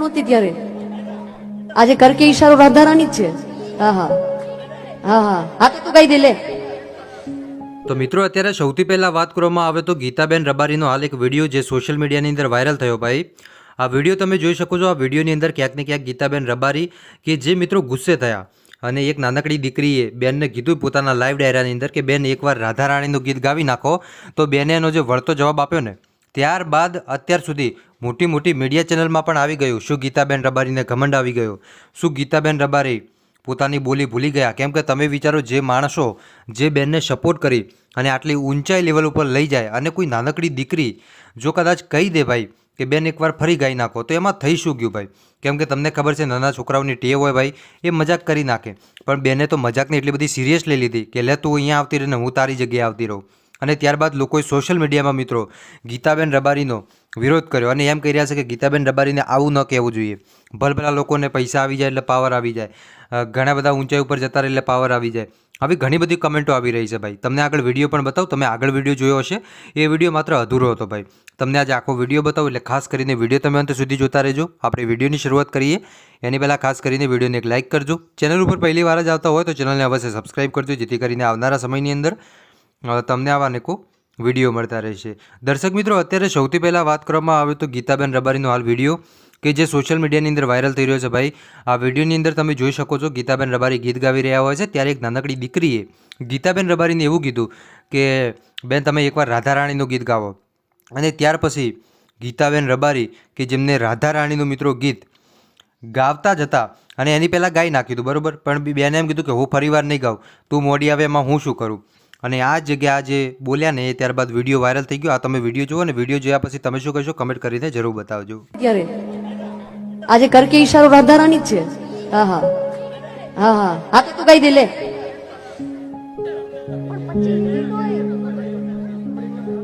નહોતી ત્યારે. આજે કરકે ઈશારો રાધારાણી જ છે. હા હા. હા હા. હા, તો ગાઈ દે, લે. તો મિત્રો, અત્યારે સૌથી પહેલાં વાત કરવામાં આવે તો ગીતાબેન રબારીનો હાલ એક વીડિયો જે સોશિયલ મીડિયાની અંદર વાયરલ થયો ભાઈ. આ વીડિયો તમે જોઈ શકો છો, આ વિડીયોની અંદર ક્યાંક ને ક્યાંક ગીતાબેન રબારી કે જે મિત્રો ગુસ્સે થયા. અને એક નાનકડી દીકરીએ બેનને કીધું પોતાના લાઈવ ડાયરાની અંદર કે, બેન, એકવાર રાધા રાણીનું ગીત ગાવી નાખો. તો બેને એનો જે વળતો જવાબ આપ્યો ને, ત્યારબાદ અત્યાર સુધી મોટી મોટી મીડિયા ચેનલમાં પણ આવી ગયું. શું ગીતાબેન રબારીને ઘમંડ આવી ગયો? શું ગીતાબેન રબારી પોતાની બોલી ભૂલી ગયા? કેમ કે તમે વિચારો જે માણસો જે બેનને સપોર્ટ કરી અને આટલી ઊંચાઈ લેવલ ઉપર લઈ જાય અને કોઈ નાનકડી દીકરી જો કદાચ કહી દે ભાઈ કે બેન એકવાર ફરી ગાઈ નાખો, તો એમાં થઈ શું ગયું ભાઈ? કેમ કે તમને ખબર છે નાના છોકરાઓની ટેવ હોય ભાઈ, એ મજાક કરી નાખે. પણ બેને તો મજાકને એટલી બધી સિરિયસ લઈ લીધી કે લે તું અહીંયા આવતી રહે ને હું તારી જગ્યાએ આવતી રહું. અને ત્યારબાદ લોકોએ સોશિયલ મીડિયામાં મિત્રો ગીતાબેન રબારીનો વિરોધ કર્યો અને એમ કહી રહ્યા છે કે ગીતાબેન રબારીને આવું ન કહેવું જોઈએ. ભલભલા લોકોને પૈસા આવી જાય એટલે પાવર આવી જાય. ઘણા બધા ઊંચાઈ ઉપર જતા રહે એટલે પાવર આવી જાય. આવી ઘણી બધી કમેન્ટો આવી રહી છે ભાઈ. તમને આગળ વીડિયો પણ બતાવું. તમે આગળ વીડિયો જોયો હશે. એ વીડિયો માત્ર અધૂરો હતો ભાઈ. તમને આજે આખો વીડિયો બતાવું એટલે ખાસ કરીને વીડિયો તમે અંત સુધી જોતા રહેજો. આપણે વિડીયોની શરૂઆત કરીએ. એની પહેલાં ખાસ કરીને વિડીયોને એક લાઇક કરજો. ચેનલ ઉપર પહેલી વાર જ આવતા હોય તો ચેનલને અવશ્ય સબસ્ક્રાઇબ કરજો, જેથી કરીને આવનારા સમયની અંદર તમને આવા અનેકો વીડિયો મળતા રહેશે. દર્શક મિત્રો, અત્યારે સૌથી પહેલાં વાત કરવામાં આવે તો ગીતાબેન રબારીનો હાલ વીડિયો કે જે સોશિયલ મીડિયાની અંદર વાયરલ થઈ રહ્યો છે ભાઈ. આ વિડીયોની અંદર તમે જોઈ શકો છો ગીતાબેન રબારી ગીત ગાવી રહ્યા હોય છે. ત્યારે એક નાનકડી દીકરીએ ગીતાબેન રબારીને એવું કીધું કે, બેન, તમે એકવાર રાધા રાણીનું ગીત ગાવો. અને ત્યાર પછી ગીતાબેન રબારી કે જેમને રાધા રાણીનું મિત્રો ગીત ગાવતા જ હતા અને એની પહેલાં ગાઈ નાખ્યું હતું, બરાબર? પણ બેને એમ કીધું કે, હું ફરીવાર નહીં ગાઉં. તું મોડી આવે એમાં હું શું કરું? અને આ જગ્યા જે બોલ્યા ને એ ત્યારબાદ વીડિયો વાયરલ થઈ ગયો. આ તમે વીડિયો જુઓ અને વીડિયો જોયા પછી તમે શું કહેશો? કમેન્ટ કરીને જરૂર બતાવજો. અત્યારે આજે કરકે ઈશારો રાધારાણી જ છે. હા હા. હા હા. હા તો તું કહી દે લે.